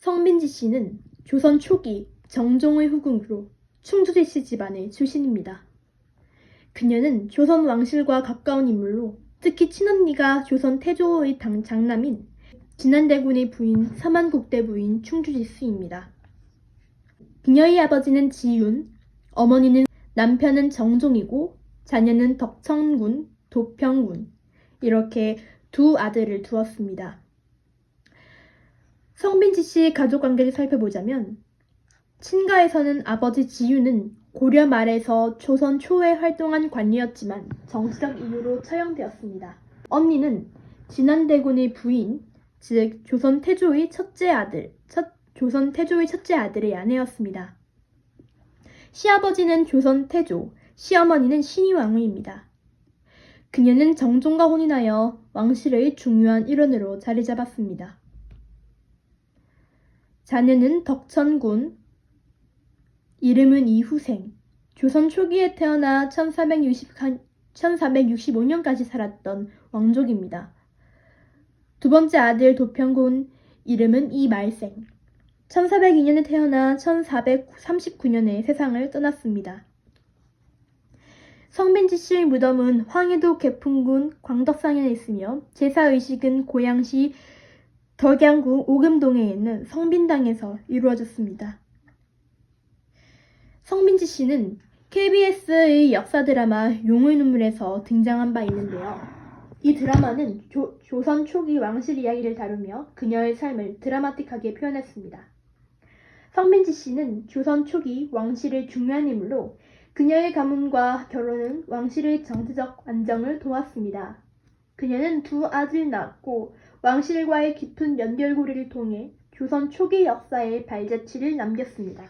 성민지 씨는 조선 초기 정종의 후궁으로 충주대씨 집안의 출신입니다. 그녀는 조선 왕실과 가까운 인물로 특히 친언니가 조선 태조의 당- 장남인 진안대군의 부인 사만국대 부인 충주지수입니다. 그녀의 아버지는 지윤, 어머니는 남편은 정종이고 자녀는 덕천군, 도평군 이렇게 두 아들을 두었습니다. 성빈지 씨의 가족 관계를 살펴보자면 친가에서는 아버지 지윤은 고려 말에서 조선 초에 활동한 관리였지만 정치적 이유로 처형되었습니다. 언니는 진안대군의 부인, 즉 조선 태조의 첫째 아들, 첫 조선 태조의 첫째 아들의 아내였습니다. 시아버지는 조선 태조, 시어머니는 신의왕후입니다. 그녀는 정종과 혼인하여 왕실의 중요한 일원으로 자리 잡았습니다. 자녀는 덕천군, 이름은 이후생, 조선 초기에 태어나 1460, 1465년까지 살았던 왕족입니다. 두 번째 아들 도평군, 이름은 이말생, 1402년에 태어나 1439년에 세상을 떠났습니다. 성빈지 씨의 무덤은 황해도 개풍군 광덕상에 있으며 제사의식은 고양시 덕양구 오금동에 있는 성빈당에서 이루어졌습니다. 성빈지 씨는 KBS의 역사 드라마 용의 눈물에서 등장한 바 있는데요. 이 드라마는 조, 조선 초기 왕실 이야기를 다루며 그녀의 삶을 드라마틱하게 표현했습니다. 성빈지 씨는 조선 초기 왕실의 중요한 인물로 그녀의 가문과 결혼은 왕실의 정치적 안정을 도왔습니다. 그녀는 두 아들을 낳았고 왕실과의 깊은 연결고리를 통해 조선 초기 역사에 발자취를 남겼습니다.